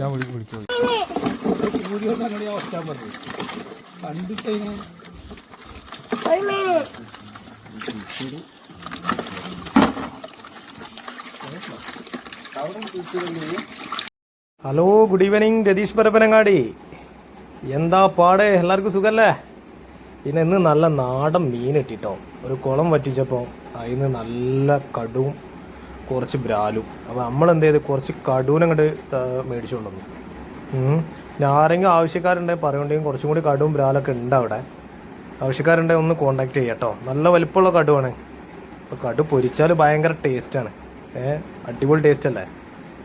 ഞാൻ വിളിക്കാം. പറഞ്ഞു കണ്ടിട്ട് hello good evening Ratheesh Parappanangadi. എന്താ പാടെ? എല്ലാവർക്കും സുഖല്ലേ? പിന്നെ ഇന്ന് നല്ല നാടൻ മീൻ ഇട്ടിട്ടോ ഒരു കുളം വറ്റിച്ചപ്പോൾ അതിന് നല്ല കടുവും കുറച്ച് ബ്രാലും. അപ്പോൾ നമ്മൾ എന്ത് ചെയ്ത് കുറച്ച് കടുവിനങ്ങോട്ട് മേടിച്ചു കൊണ്ടുവന്നു. പിന്നെ ആരെങ്കിലും ആവശ്യക്കാരുണ്ടെങ്കിൽ പറയുണ്ടെങ്കിൽ കുറച്ചും കൂടി കടുവും ബ്രാലൊക്കെ ഉണ്ട് അവിടെ ആവശ്യക്കാരുണ്ടെങ്കിൽ ഒന്ന് കോണ്ടാക്ട് ചെയ്യാം കേട്ടോ നല്ല വലിപ്പമുള്ള കടുവാണ്. അപ്പോൾ കടു പൊരിച്ചാൽ ഭയങ്കര ടേസ്റ്റാണ്. ഏഹ് അടിപൊളി ടേസ്റ്റ് അല്ലേ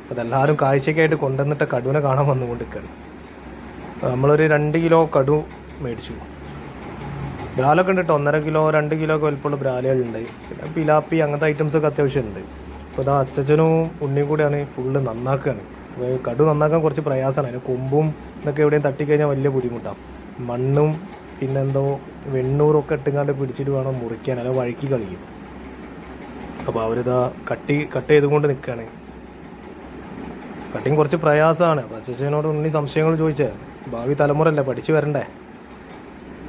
അപ്പോൾ അതെല്ലാവരും കാഴ്ചയ്ക്കായിട്ട് കൊണ്ടുവന്നിട്ട് കടുവിനെ കാണാൻ വന്നുകൊണ്ടിരിക്കുകയാണ് നമ്മളൊരു രണ്ട് കിലോ കടു മേടിച്ചു. ബ്രാലൊക്കെ ഉണ്ട് കേട്ടോ ഒന്നര കിലോ രണ്ട് കിലോ ഒക്കെ വലിപ്പമുള്ള ബ്രാലുകളുണ്ട്. പിന്നെ പിലാപ്പി അങ്ങനത്തെ ഐറ്റംസൊക്കെ അത്യാവശ്യമുണ്ട് അപ്പോൾ ഇതാ അച്ചച്ചനും ഉണ്ണിയും കൂടെയാണ് ഫുള്ള് നന്നാക്കുകയാണ്. കടു നന്നാക്കാൻ കുറച്ച് പ്രയാസമാണ്. അതിന് കൊമ്പും ഇതൊക്കെ എവിടെയും തട്ടിക്കഴിഞ്ഞാൽ വലിയ ബുദ്ധിമുട്ടാണ് മണ്ണും പിന്നെന്തോ വെണ്ണൂറൊക്കെ ഇട്ടുങ്ങാണ്ട് പിടിച്ചിട്ട് വേണം മുറിക്കാൻ. അല്ലെങ്കിൽ വഴുക്കി കളിക്കും. അപ്പോൾ അവരിതാ കട്ടി കട്ട് ചെയ്തുകൊണ്ട് നിൽക്കുകയാണ്. കട്ടിങ് കുറച്ച് പ്രയാസമാണ്. അപ്പോൾ അച്ഛനോട് ഉണ്ണി സംശയങ്ങൾ ചോദിച്ചേ. ഭാവി തലമുറയല്ലേ പഠിച്ചു വരണ്ടേ?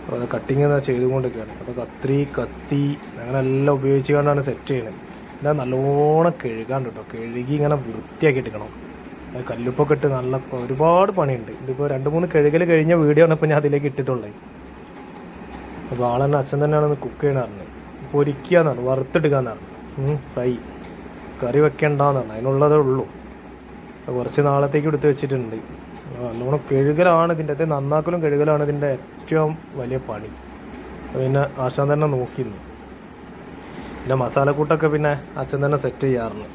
അപ്പോൾ അത് കട്ടിങ് ചെയ്തുകൊണ്ടിരിക്കുകയാണ് അപ്പോൾ കത്രി കത്തി അങ്ങനെ എല്ലാം ഉപയോഗിച്ചുകൊണ്ടാണ് സെറ്റ് ചെയ്യുന്നത് പിന്നെ നല്ലോണം കഴുകാണ്ട് കേട്ടോ കഴുകി ഇങ്ങനെ വൃത്തിയാക്കി എടുക്കണം കല്ലുപ്പൊക്കെ ഇട്ട് നല്ല ഒരുപാട് പണിയുണ്ട്. ഇതിപ്പോൾ രണ്ട് മൂന്ന് കഴുകൽ കഴിഞ്ഞ വീഡിയോ ആണ് ഇപ്പോൾ ഞാൻ അതിലേക്ക് ഇട്ടിട്ടുള്ളത് അപ്പോൾ ആളെന്നെ അച്ഛൻ തന്നെയാണ് കുക്ക് ചെയ്യണമെന്ന് പൊരിക്കുക എന്നാണ് വറുത്തെടുക്കുക എന്നാണ് ഫ്രൈ കറി വെക്കേണ്ടെന്നാണ് അതിനുള്ളതേ ഉള്ളൂ. കുറച്ച് നാളത്തേക്ക് എടുത്ത് വെച്ചിട്ടുണ്ട്. നല്ലോണം കഴുകലാണ് ഇതിന്റെ. അത് നന്നാക്കലും കഴുകലാണ് ഇതിന്റെ ഏറ്റവും വലിയ പണി. പിന്നെ ആശാൻ തന്നെ നോക്കിയിരുന്നു. പിന്നെ മസാലക്കൂട്ടൊക്കെ പിന്നെ അച്ഛൻ തന്നെ സെറ്റ് ചെയ്യാറുണ്ട്.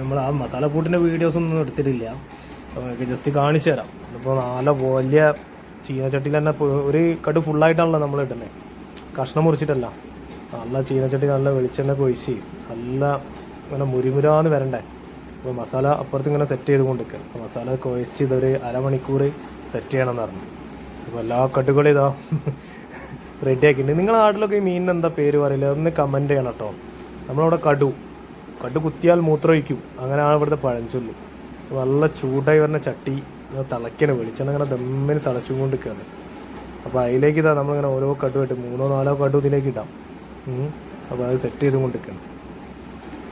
നമ്മൾ ആ മസാലക്കൂട്ടിന്റെ വീഡിയോസ് ഒന്നും എടുത്തിട്ടില്ല. അപ്പോൾ ജസ്റ്റ് കാണിച്ചു തരാം. ഇപ്പോൾ നല്ല വലിയ ചീനച്ചട്ടിയിൽ തന്നെ ഒരു കടു ഫുള്ളായിട്ടാണല്ലോ നമ്മൾ ഇടുന്നത് കഷ്ണം മുറിച്ചിട്ടല്ല. നല്ല ചീനച്ചട്ടി നല്ല വെളിച്ചെണ്ണ കൊഴിച്ച് നല്ല ഇങ്ങനെ മുരിമുരാന്ന് വരണ്ടേ. അപ്പോൾ മസാല അപ്പുറത്ത് ഇങ്ങനെ സെറ്റ് ചെയ്ത് കൊണ്ടിരിക്കുക മസാല കുഴച്ച് ഇതൊരു അരമണിക്കൂർ സെറ്റ് ചെയ്യണം എന്ന് പറഞ്ഞു. അപ്പോൾ എല്ലാ കട്ടുകളും ഇതാ. റെഡി ആക്കിയിട്ടുണ്ട് നിങ്ങളുടെ നാട്ടിലൊക്കെ ഈ മീനിന് എന്താ പേര് പറയില്ല ഒന്ന് കമന്റ് ചെയ്യണം കേട്ടോ നമ്മളവിടെ കടു. കടു കുത്തിയാൽ മൂത്രമൊഴിക്കും. അങ്ങനെയാണ് ഇവിടുത്തെ പഴഞ്ചൊല്ല്. നല്ല ചൂടായി വരുന്ന ചട്ടി തിളയ്ക്കണ വെളിച്ചെണ്ണ ഇങ്ങനെ ദമ്മിന് തിളച്ചുകൊണ്ടിരിക്കുകയാണ് അപ്പോൾ അതിലേക്ക് ഇതാ നമ്മളിങ്ങനെ ഓരോ കടുവായിട്ട് മൂന്നോ നാലോ കടു ഇതിലേക്ക് ഇടാം. അപ്പോൾ അത് സെറ്റ് ചെയ്തുകൊണ്ടിരിക്കുകയാണ്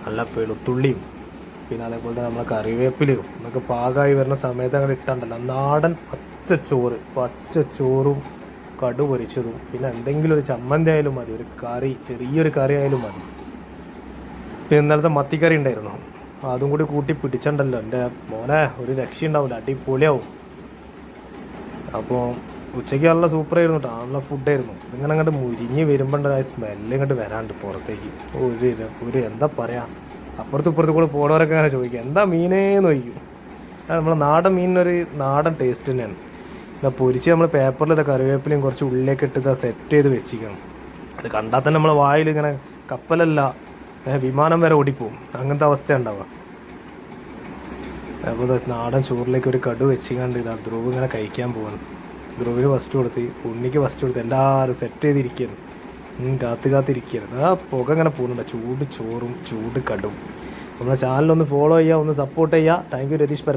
നല്ല വെളുത്തുള്ളിയും പിന്നെ അതേപോലെ തന്നെ നമ്മളെ കറിവേപ്പിലയും എന്നൊക്കെ പാകമായി വരുന്ന സമയത്ത് അങ്ങനെ ഇട്ടാണ്ടല്ലോ. നാടൻ പച്ച ചോറ് പച്ച ചോറും കടു പൊരിച്ചതും പിന്നെ എന്തെങ്കിലും ഒരു ചമ്മന്തി ആയാലും മതി ഒരു കറി ചെറിയൊരു കറി ആയാലും മതി. പിന്നെ ഇന്നലത്തെ മത്തിക്കറി ഉണ്ടായിരുന്നു. അതും കൂടി കൂട്ടി പിടിച്ചിട്ടുണ്ടല്ലോ എന്റെ മോനെ ഒരു രക്ഷയുണ്ടാവില്ല അടിപൊളിയാവും. അപ്പോൾ ഉച്ചയ്ക്ക് നല്ല സൂപ്പറായിരുന്നു കേട്ടോ നല്ല ഫുഡായിരുന്നു. ഇതിങ്ങനെ അങ്ങോട്ട് മുരിഞ്ഞ് വരുമ്പോണ്ട് ആ സ്മെല്ല് ഇങ്ങോട്ട് വരാണ്ട് പുറത്തേക്ക്. ഒരു ഒരു എന്താ പറയാ? അപ്പുറത്തും ഇപ്പുറത്തും കൂടെ പോണവരൊക്കെ അങ്ങനെ ചോദിക്കും എന്താ മീനേന്ന് ചോദിക്കും? നമ്മളെ നാടൻ മീനിനൊരു നാടൻ ടേസ്റ്റ് തന്നെയാണ്. ഇതാ പൊരിച്ച് നമ്മൾ പേപ്പറിൽ ഇതാ കറിവേപ്പിലയും കുറച്ച് ഉള്ളിലേക്ക് ഇട്ട് ഇതാ സെറ്റ് ചെയ്ത് വെച്ചിരിക്കണം. അത് കണ്ടാൽ തന്നെ നമ്മൾ വായിൽ ഇങ്ങനെ കപ്പലല്ല വിമാനം വരെ ഓടിപ്പോവും. അങ്ങനത്തെ അവസ്ഥ ഉണ്ടാവുക. അപ്പോൾ നാടൻ ചോറിലേക്ക് ഒരു കടു വെച്ചിങ്ങാണ്ട് ഇതാ ധ്രുവ് ഇങ്ങനെ കഴിക്കാൻ പോവാണ്. ധ്രുവിന് ഫസ്റ്റ് കൊടുത്ത് ഉണ്ണിക്ക് ഫസ്റ്റ് കൊടുത്ത് എല്ലാവരും സെറ്റ് ചെയ്തിരിക്കുകയാണ് കാത്ത് കാത്തിരിക്കുകയാണ് ആ പുക ഇങ്ങനെ പോകുന്നുണ്ട്. ചൂട് ചോറും ചൂട് കടും. നമ്മുടെ ചാനലൊന്ന് ഫോളോ ചെയ്യുക ഒന്ന് സപ്പോർട്ട് ചെയ്യുക. Thank you Ratheesh Parappa